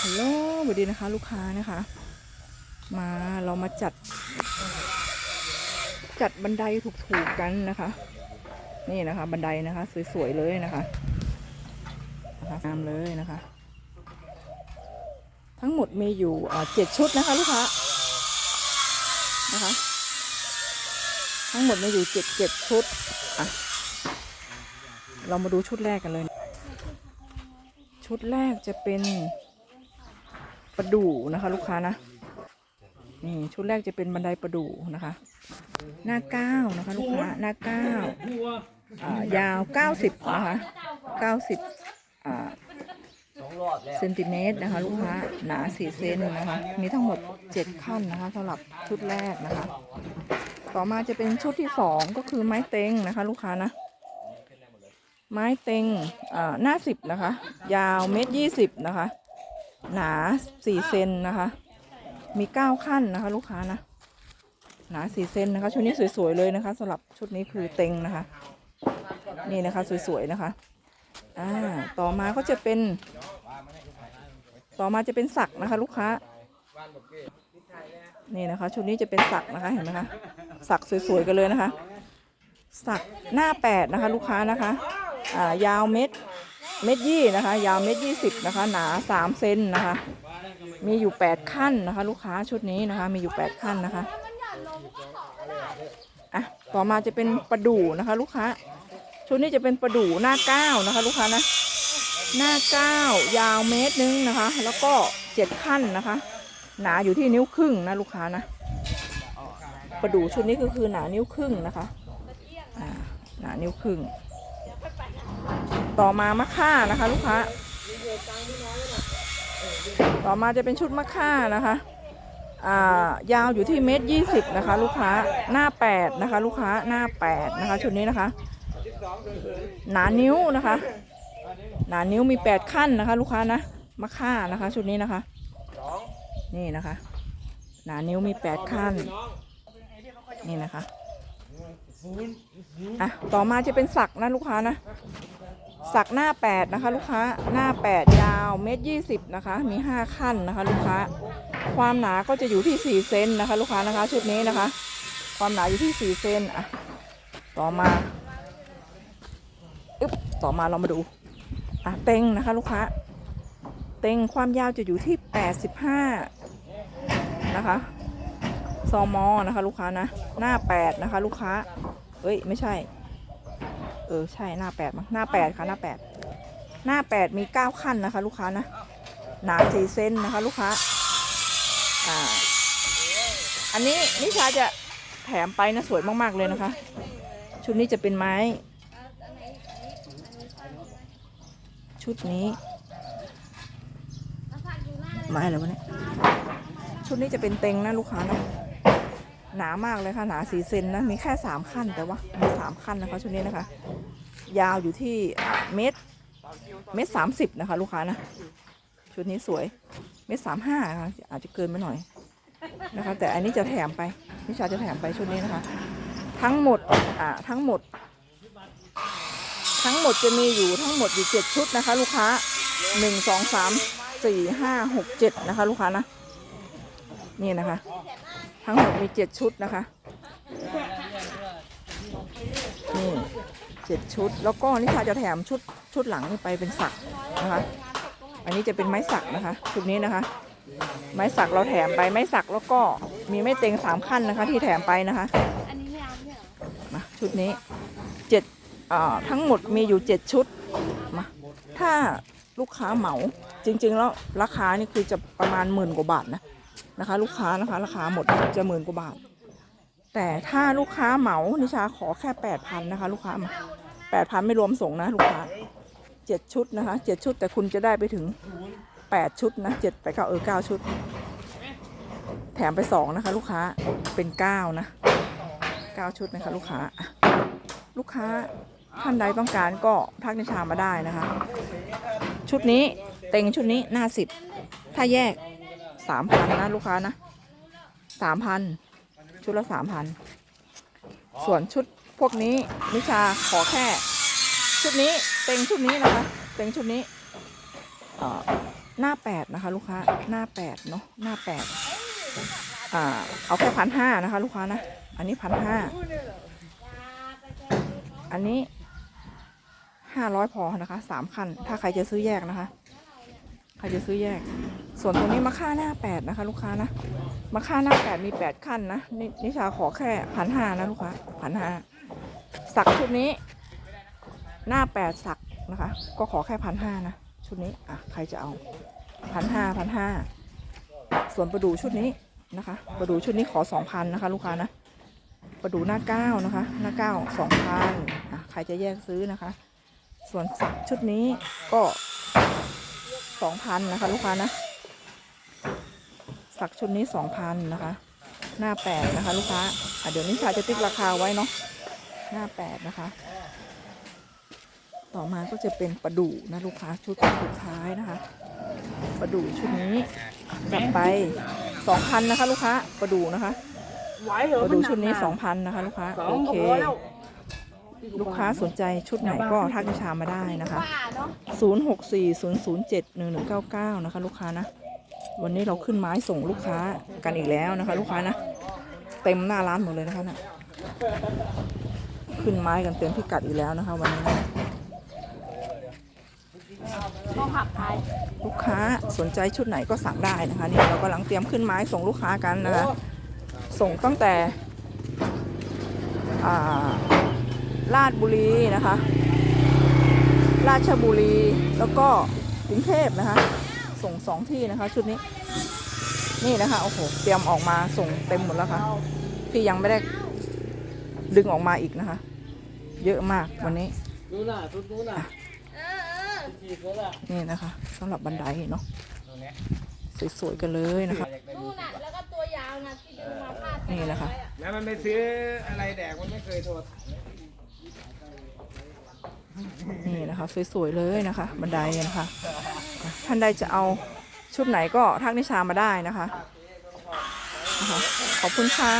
ฮัลโหลสวัสดีนะคะ ลูกค้านะคะ มาเรามาจัด จัดบันไดถูกๆกันนะคะ นี่นะคะ บันไดนะคะ สวย ๆ เลยนะคะนะคะงามเลยนะคะ ทั้งหมดมีอยู่เอ่อเจ็ดชุดนะคะ ลูกค้านะคะ ทั้งหมดมีอยู่เจ็ดเจ็ดชุดอะเรามาดูชุดแรกกันเลย ชุดแรกจะเป็น ประดู่นะคะ ลูกค้านะนี่ชุดแรกจะเป็นบันไดประดู่นะคะ หน้าเก้านะคะ ลูกค้าหน้าเก้าอ่ายาวเก้าสิบนะคะเก้าสิบอ่าเซนติเมตรนะคะ ลูกค้าหนาสี่เซนนะคะ มีทั้งหมดเจ็ดขั้นนะคะสำหรับชุดแรกนะคะ ต่อมาจะเป็นชุดที่สองก็คือไม้เต็งนะคะ ลูกค้านะไม้เต็งหน้าสิบนะคะ ยาวเมตรยี่สิบนะคะ หนาสี่เซนนะคะ มีเก้าขั้นนะคะ ลูกค้านะ หนาสี่เซนนะคะ ชุดนี้สวยๆเลยนะคะสำหรับชุดนี้คือเต็งนะคะ นี่นะคะสวยๆนะคะ อ่า ต่อมาก็จะเป็น ต่อมาจะเป็นสักนะคะ ลูกค้า นี่นะคะ ชุดนี้จะเป็นสักนะคะเห็นไหมคะ สักสวยๆกันเลยนะคะ สักหน้าแปดนะคะ ลูกค้านะคะ อ่ายาวเม็ด เม็ดยี่นะคะ ยาวเม็ดยี่สิบนะคะ หนาสามเซนนะคะ มีอยู่แปดขั้นนะคะ ลูกค้าชุดนี้นะคะ มีอยู่แปดขั้นนะคะอะต่อมาจะเป็นประดู่นะคะ ลูกค้า ชุดนี้จะเป็นประดู่หน้าเก้านะคะ ลูกค้านะ หน้าเก้ายาวเมตรนึงนะคะ แล้วก็เจ็ดขั้นนะคะ หนาอยู่ที่นิ้วครึ่งนะลูกค้านะประดู่ชุดนี้ก็คือหนานิ้วครึ่งนะคะหนานิ้วครึ่ง ต่อมามะค่านะคะ ลูกค้า ต่อมาจะเป็นชุดมะค่านะคะอ่ายาวอยู่ที่เมตรยี่สิบนะคะ ลูกค้าหน้าแปดนะคะ ลูกค้าหน้าแปดนะคะ ชุดนี้นะคะ หนานิ้วนะคะ หนานิ้วมีแปดขั้นนะคะ ลูกค้านะมะค่านะคะ ชุดนี้นะคะ นี่นะคะ หนานิ้วมีแปดขั้น นี่นะคะ อะต่อมาจะเป็นสักนะลูกค้านะ สักหน้าแปดนะคะ ลูกค้าหน้าแปดยาวเมตรยี่สิบนะคะ มีห้าขั้นนะคะ ลูกค้า ความหนาก็จะอยู่ที่สี่เซนนะคะ ลูกค้านะคะ ชุดนี้นะคะ ความหนาอยู่ที่สี่เซนอะต่อมาอึ๊บต่อมาเรามาดูอะเต็งนะคะ ลูกค้า เต็งความยาวจะอยู่ที่แปดสิบห้านะคะ ซอมอนะคะลูกค้านะ หน้าแปดนะคะ ลูกค้าเอ้ยไม่ใช่ เออใช่หน้าแปดมั้งหน้าแปดค่ะหน้าแปดหน้าแปดมีเก้าขั้นนะคะ ลูกค้านะหนาสี่เซนนะคะ ลูกค้าอ่าอันนี้นิชาจะแถมไปนะสวยมากๆเลยนะคะ ชุดนี้จะเป็นไม้ ชุดนี้ไม้อะไรวะเนี่ยชุดนี้จะเป็นเต็งนะลูกค้านะ หนามากเลยค่ะหนาสี่เซนนะมีแค่สามขั้นแต่ว่ามีสามขั้นนะคะชุดนี้นะคะ ยาวอยู่ที่เมตรเมตรสามสิบนะคะ ลูกค้านะชุดนี้สวยเมตรสามห้าค่ะอาจจะเกินไปหน่อยนะคะ แต่อันนี้จะแถมไปนิชาจะแถมไปชุดนี้นะคะ ทั้งหมดอ่าทั้งหมด ทั้งหมดจะมีอยู่ทั้งหมดอยู่เจ็ดชุดนะคะ ลูกค้าหนึ่งสองสามสี่ห้าหกเจ็ดนะคะ ลูกค้านะนี่นะคะ ทั้งหมดมีเจ็ดชุดนะคะนี่เจ็ดชุด แล้วก็นิชาจะแถมชุดชุดหลังนี่ไปเป็นสักนะคะ อันนี้จะเป็นไม้สักนะคะ ชุดนี้นะคะ ไม้สักเราแถมไปไม้สักแล้วก็มีไม้เต็งสามขั้นนะคะ ที่แถมไปนะคะมาชุดนี้เจ็ดทั้งหมดมีอยู่เจ็ดชุดมาถ้าลูกค้าเหมาจริง ๆ แล้วราคานี่คือจะประมาณหมื่นกว่าบาทนะ นะคะ ลูกค้านะคะ ราคาหมดจะหมื่นกว่าบาท แต่ถ้าลูกค้าเหมานิชาขอแค่แปดพันนะคะ ลูกค้ามาแปดพันไม่รวมส่งนะ ลูกค้าเจ็ดชุดนะคะเจ็ดชุดแต่คุณจะได้ไปถึงแปดชุดนะเจ็ดไปเก้าเออเก้าชุด แถมไปสองนะคะ ลูกค้าเป็นเก้านะเก้าชุดนะคะลูกค้า ลูกค้าท่านใดต้องการก็ทักในชามาได้นะคะ ชุดนี้เต็งชุดนี้หน้าสิบถ้าแยก สามพันนะลูกค้านะสามพันชุดละสามพันส่วนชุดพวกนี้นิชาขอแค่ ชุดนี้เต็งชุดนี้นะคะเต็งชุดนี้เอ่อหน้าแปดนะคะลูกค้าหน้าแปดเนาะหน้าแปดอ่าเอาแค่พันห้านะคะลูกค้านะอันนี้พันห้าอันนี้ห้าร้อยพอนะคะสามคัน ถ้าใครจะซื้อแยกนะคะ ใครจะซื้อแยก ส่วนตัวนี้มาค่าหน้าแปดนะคะ ลูกค้านะมาค่าหน้าแปดมีแปดขั้นนะนนิชาขอแค่พันห้านะลูกค้าพันห้าสักชุดนี้ หน้าแปดสักนะคะ ก็ขอแค่พันห้านะชุดนี้อะใครจะเอาพันห้าพันห้าส่วนประดูชุดนี้นะคะ ประดูชุดนี้ขอสองพันนะคะ ลูกค้านะประดูหน้าเก้านะคะ หน้าเก้าสองพันอะใครจะแยกซื้อนะคะ ส่วนสักชุดนี้ก็ สองพันนะคะ ลูกค้านะสักชุดนี้สองพันนะคะ หน้าแปดนะคะ ลูกค้าอะเดี๋ยวนิชาจะติ๊กราคาไว้เนาะหน้าแปดนะคะ ต่อมาก็จะเป็นประดู่นะลูกค้าชุดสุดท้ายนะคะ ประดู่ชุดนี้จัดไปสองพันนะคะ ลูกค้าประดู่นะคะ ไหวเหรอประดู่ชุดนี้สองพันนะคะ ลูกค้าสอโองก็เคพอแลูกค้าสนใจชุดไหนก็ทักนิชามาได้นะคะป้าเนาะศูนย์หกสี่ศูนย์ศูนย์เจ็ดหนึ่งหนึ่งเก้าเก้านะคะ ลูกค้านะ วันนี้เราขึ้นไม้ส่งลูกค้ากันอีกแล้วนะคะ ลูกค้านะ เต็มหน้าร้านหมดเลยนะคะนะขึ้นไม้กันเต็มพิกัดอีกแล้วนะคะ วันนี้นะลูกค้าสนใจชุดไหนก็สั่งได้นะคะนี่เรากำลังเตรียมขึ้นไม้ส่งลูกค้ากันนะคะ ส่งตั้งแต่อ่า ลาดบุรีนะคะ ราชบุรีแล้วก็กรุงเทพนะคะ ส่งสองที่นะคะ ชุดนี้ นี่นะคะโอ้โหเตรียมออกมาส่งเต็มหมดแล้วค่ะ พี่ยังไม่ได้ดึงออกมาอีกนะคะ เยอะมากวันนี้นู้นน่ะชุดนู้นน่ะเออเออสี่คนละนี่นะคะสำหรับบันไดเนาะสวยๆกันเลยนะคะนู่นน่ะแล้วก็ตัวยาวน่ะที่ดึงมาพาดนี่นะคะแล้วมันไปซื้ออะไรแดกมันไม่เคยโทษ นี่นะคะ สวยๆเลยนะคะ บันไดนะคะอะท่านใดจะเอาชุดไหนก็ทักนิชามาได้นะคะนะคะขอบคุณค่ะ